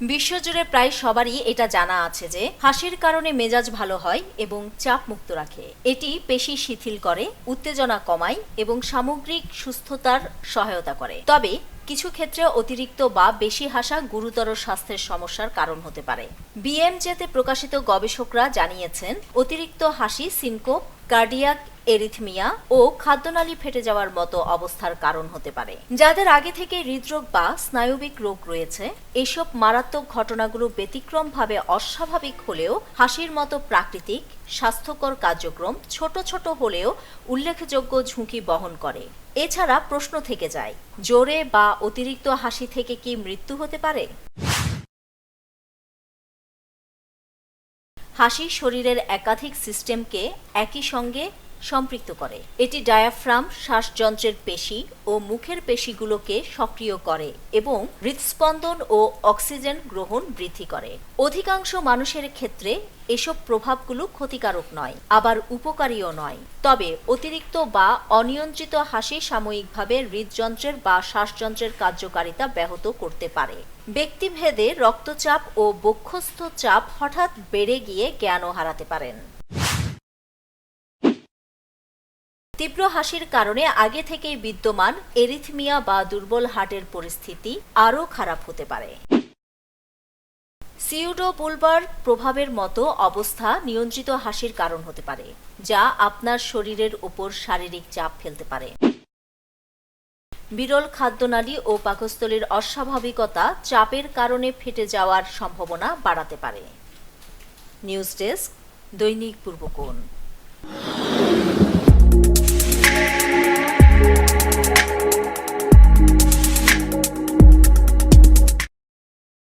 বিশ্বজুড়ে প্রায় সবারই এটা জানা আছে যে, হাসির কারণে মেজাজ ভালো হয় এবং চাপ মুক্ত রাখে। এটি পেশি শিথিল করে, উত্তেজনা কমায় এবং সামগ্রিক সুস্থতার সহায়তা করে। তবে, কিছু ক্ষেত্রে অতিরিক্ত বা বেশি হাসা গুরুতর স্বাস্থ্যের সমস্যার কারণ হতে পারে। বিএমজেতে প্রকাশিত গবেষকরা জানিয়েছেন, অতিরিক্ত হাসি সিনকোপ কার্ডিয়াক, এরিথমিয়া ও খাদ্যনালী ফেটে যাওয়ার মতো অবস্থার কারণ হতে পারে। যাদের আগে থেকে হৃদরোগ বা স্নায়বিক রোগ রয়েছে, এসব মারাত্মক ঘটনাগুলো ব্যতিক্রমভাবে অস্বাভাবিক হলেও হাসির মতো প্রাকৃতিক, স্বাস্থ্যকর কার্যক্রম ছোট ছোট হলেও উল্লেখযোগ্য ঝুঁকি বহন করে। এছাড়া প্রশ্ন থেকে যায়, জোরে বা অতিরিক্ত হাসি থেকে কি মৃত্যু হতে পারে? হাসি শরীরের একাধিক সিস্টেমকে একই সঙ্গে সম্পৃক্ত করে। এটি ডায়াফ্রাম শ্বাসযন্ত্রের পেশি ও মুখের পেশিগুলোকে সক্রিয় করে এবং হৃদস্পন্দন ও অক্সিজেন গ্রহণ বৃদ্ধি করে। অধিকাংশ মানুষের ক্ষেত্রে এসব প্রভাবগুলো ক্ষতিকারক নয়, আবার উপকারীও নয়। তবে অতিরিক্ত বা অনিয়ন্ত্রিত হাসি সাময়িকভাবে হৃদযন্ত্রের বা শ্বাসযন্ত্রের কার্যকারিতা ব্যাহত করতে পারে। ব্যক্তিভেদে রক্তচাপ ও বক্ষস্থ চাপ হঠাৎ বেড়ে গিয়ে জ্ঞানও হারাতে পারেন। তীব্র হাসির কারণে আগে থেকেই বিদ্যমান এরিথমিয়া বা দুর্বল হার্টের পরিস্থিতি আরও খারাপ হতে পারে। সিউডো বুলবার প্রভাবের মতো অবস্থা নিয়ন্ত্রিত হাসির কারণ হতে পারে, যা আপনার শরীরের উপর শারীরিক চাপ ফেলতে পারে। বিরল খাদ্যনালী ও পাকস্থলীর অস্বাভাবিকতা চাপের কারণে ফেটে যাওয়ার সম্ভাবনা বাড়াতে পারে। নিউজ ডেস্ক দৈনিক পূর্বকোণ।